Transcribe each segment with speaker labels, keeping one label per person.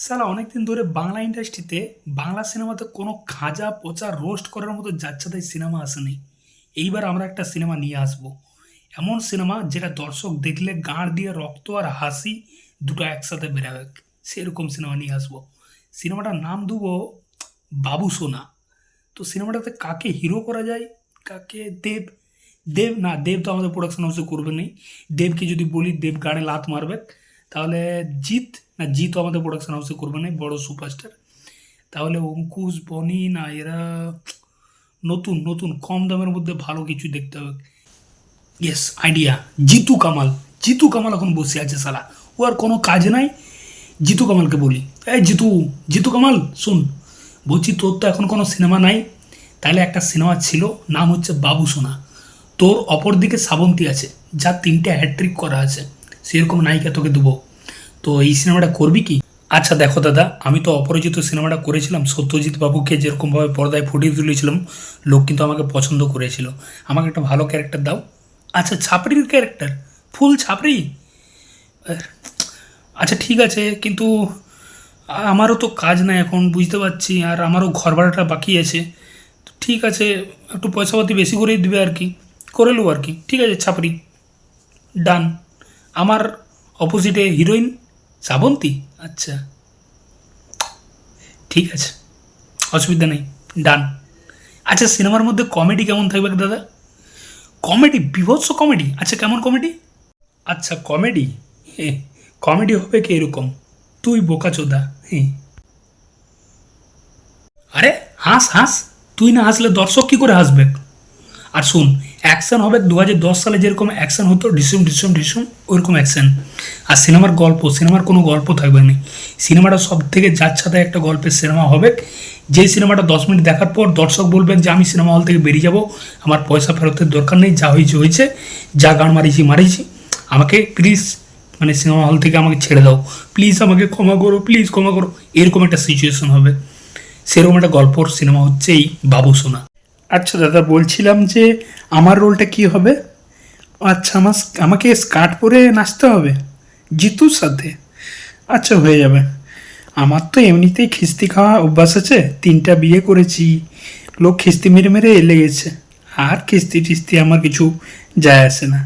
Speaker 1: সালা, অনেকদিন ধরে বাংলা ইন্ডাস্ট্রিতে বাংলা সিনেমাতে কোনো খাজা পচা রোস্ট করার মতো যাচ্ছাতাই সিনেমা আসেনি। এইবার আমরা একটা সিনেমা নিয়ে আসব। এমন সিনেমা যেটা দর্শক দেখলে গাঁড় দিয়ে রক্ত আর হাসি দুটো একসাথে বেরাবে সেরকম সিনেমা নিয়ে আসব। সিনেমাটার নাম দেবো বাবু সোনা। তো সিনেমাটাতে কাকে হিরো করা যায়? কাকে দেব? দেব না, দেব তো আমাদের প্রোডাকশন হাউসে করবে নেই। দেবকে যদি বলি, দেব গাড়ে লাত মারবে। তাহলে জিৎ, না জিৎ আমাদের প্রোডাকশন হাউসে করবে না, বড় সুপারস্টার তাহলে অঙ্কুশ, বনি, না এরা নতুন নতুন, কম দামের মধ্যে ভালো কিছু দেখতে হবে। Yes idea Jitu Kamal. Jitu Kamal এখন বসে আছে সালা ও আর কোনো কাজ নাই। জিতু কামালকে বলি। এই জিতু জিতু কামাল, শুন। বলছি তোর তো এখন কোনো সিনেমা নাই। তাহলে একটা সিনেমা ছিল, নাম হচ্ছে বাবু সোনা। তোর অপর দিকে শ্রাবন্তী আছে। যার তিনটে হ্যাট্রিক করা আছে। সেরকম নায়িকা তোকে দেবো। তো এই সিনেমাটা করবি কি? আচ্ছা দেখো দাদা, আমি তো অপরাজিত সিনেমাটা করেছিলাম। সত্যজিৎ বাবুকে যেরকমভাবে পর্দায় ফুটিয়ে তুলেছিলাম, লোক কিন্তু আমাকে পছন্দ করেছিল। আমাকে একটা ভালো ক্যারেক্টার দাও। আচ্ছা ছাপড়ির ক্যারেক্টার? ফুল ছাপড়ি? আচ্ছা ঠিক আছে, কিন্তু আমারও তো কাজ নাই এখন, বুঝতে পারছি, আর আমারও ঘর ভাড়াটা বাকি আছে। ঠিক আছে, একটু পয়সাপাতি বেশি করেই দিবে আর কি। করে নেব আর কি। ঠিক আছে, ছাপড়ি। ডান। আমার অপোজিটে হিরোইন শ্রাবন্তী আচ্ছা। ঠিক আছে। অসুবিধা নেই। ডান আচ্ছা সিনেমার মধ্যে কমেডি কেমন থাকবে দাদা? কমেডি বিভৎস কমেডি আচ্ছা কেমন কমেডি আচ্ছা কমেডি হ্যাঁ কমেডি হবে কি এরকম তুই বোকা চোদা হ্যাঁ আরে হাস হাস। তুই না হাসলে দর্শক কি করে হাসবে? আর শুন অ্যাকশন হবে দু হাজার দশ সালে যেরকম অ্যাকশন হতো ঢিসুম ঢিসুম ঢিসুম ওইরকম অ্যাকশন আর সিনেমার গল্প, সিনেমার কোনো গল্প থাকবে না। সিনেমাটা সব থেকে যাচ্ছাতে একটা গল্পের সিনেমা হবে। যেই সিনেমাটা দশ মিনিট দেখার পর দর্শক বলবেন যে, আমি সিনেমা হল থেকে বেরিয়ে যাব, আমার পয়সা ফেরতের দরকার নেই, যা হয়েছে হয়েছে যা গান মারিছি মারিছি। আমাকে প্লিজ মানে সিনেমা হল থেকে আমাকে ছেড়ে দাও। প্লিজ আমাকে ক্ষমা করো প্লিজ ক্ষমা করো। এরকম একটা সিচুয়েশন হবে। সেরকম একটা গল্পর সিনেমা হচ্ছে এই বাবু সোনা। আচ্ছা দাদা, বলছিলাম যে আমার রোলটা কি হবে? আচ্ছা আমার আমাকে স্কার্ট পরে নাচতে হবে? জিতুর সাথে? আচ্ছা হয়ে যাবে। আমার তো এমনিতেই খিস্তি খাওয়া অভ্যাস আছে, তিনটা বিয়ে করেছি, লোক খিস্তি মেরে মেরে এলে গেছে। আর খিস্তি টিস্তি আমার কিছু যায় আসে না।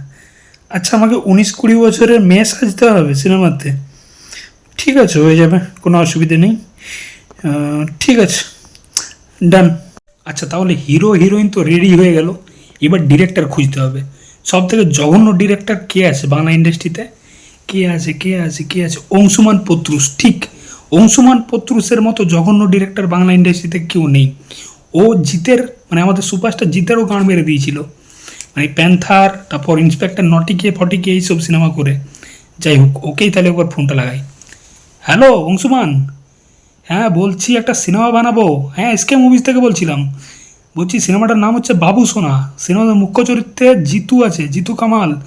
Speaker 1: আচ্ছা আমাকে উনিশ কুড়ি বছরের মেয়ে সাজতে হবে সিনেমাতে? ঠিক আছে, হয়ে যাবে, কোনো অসুবিধে নেই। ঠিক আছে ডান আচ্ছা তাহলে হিরো হিরোইন তো রেডি হয়ে গেল। এবার ডিরেক্টর খুঁজতে হবে। সব থেকে জঘন্য ডিরেক্টর কে আছে বাংলা ইন্ডাস্ট্রিতে কে আছে কে আছে কে আছে? অংশুমান পত্রুস ঠিক। অংশুমান পত্রুসের মতো জঘন্য ডিরেক্টর বাংলা ইন্ডাস্ট্রিতে কেউ নেই। ও জিতের মানে আমাদের সুপারস্টার জিতেরও গান মেরে দিয়েছিল। মানে প্যান্থার, তারপর ইন্সপেক্টর নটিকে, ফটিকে এইসব সিনেমা করে। যাই হোক, ওকেই তাহলে একবার ফোনটা লাগাই। হ্যালো অংশুমান? হ্যাঁ বলছি একটা সিনেমা বানাবো। হ্যাঁ এসকে মুভিজ থেকে বলছিলাম। বলছি সিনেমাটার নাম হচ্ছে বাবু সোনা। সিনেমার মুখ্য চরিত্রে জিতু আছে, জিতু কামাল।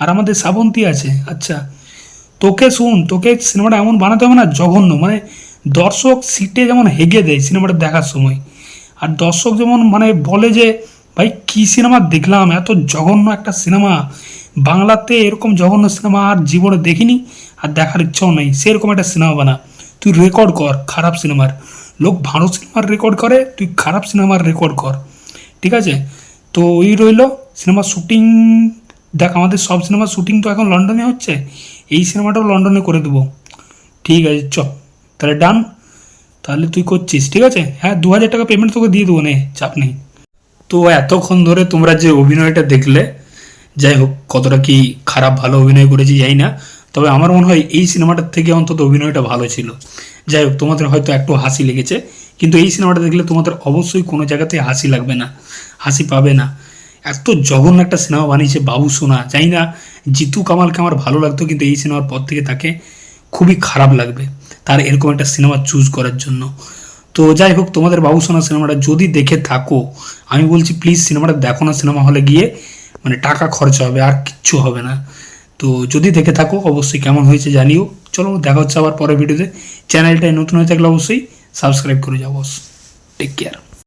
Speaker 1: আর আমাদের শ্রাবন্তী আছে। আচ্ছা তোকে শুন, তোকে সিনেমাটা এমন বানাতে হবে না, জঘন্য। মানে দর্শক সিটে যেমন হেগে দেয় সিনেমাটা দেখার সময়। আর দর্শক যেমন মানে বলে যে, ভাই, কী সিনেমা দেখলাম? এত জঘন্য একটা সিনেমা বাংলাতে এরকম জঘন্য সিনেমা আর জীবনে দেখিনি, আর দেখার ইচ্ছাও নেই। সেরকম একটা সিনেমা বানা। তুই রেকর্ড কর, খারাপ সিনেমার লোক ভালো সিনেমার রেকর্ড করে, তুই খারাপ সিনেমার রেকর্ড কর। ঠিক আছে? তো ওই রইল সিনেমার শ্যুটিং দেখ আমাদের সব সিনেমার শ্যুটিং তো এখন লন্ডনে হচ্ছে, এই সিনেমাটাও লন্ডনে করে দেবো। ঠিক আছে, চ। তাহলে ডান তাহলে তুই করছিস, ঠিক আছে? হ্যাঁ দু হাজার টাকা পেমেন্ট তোকে দিয়ে দেবো, নে, চাপ নেই। তো এতক্ষণ ধরে তোমরা যে অভিনয়টা দেখলে, যাই হোক, কতটা কি খারাপ ভালো অভিনয় করেছি যাই না তবে আমার মনে হয় এই সিনেমাটার থেকে অন্তত অভিনয়টা ভালো ছিল। যাই হোক, তোমাদের হয়তো একটু হাসি লেগেছে, কিন্তু এই সিনেমাটা দেখলে তোমাদের অবশ্যই কোনো জায়গাতে হাসি লাগবে না, হাসি পাবে না। এত জঘন্য একটা সিনেমা বানিয়েছে বাবু সোনা। জানি না জিতু কামালকে আমার ভালো লাগতো, কিন্তু এই সিনেমার পর থেকে তাকে খুবই খারাপ লাগবে তার এরকম একটা সিনেমা চুজ করার জন্য। তো যাই হোক, তোমাদের বাবু সোনা সিনেমাটা যদি দেখে থাকো, আমি বলছি প্লিজ সিনেমাটা দেখো না, সিনেমা হলে গিয়ে মানে টাকা খরচা হবে, আর কিচ্ছু হবে না। তো যদি দেখে থাকো, অবশ্যই কেমন হয়েছে জানিও। চলো, দেখা হচ্ছে আবার পরের ভিডিওতে চ্যানেলটায় নতুন হয়ে থাকলে অবশ্যই সাবস্ক্রাইব করে যাও টেক কেয়ার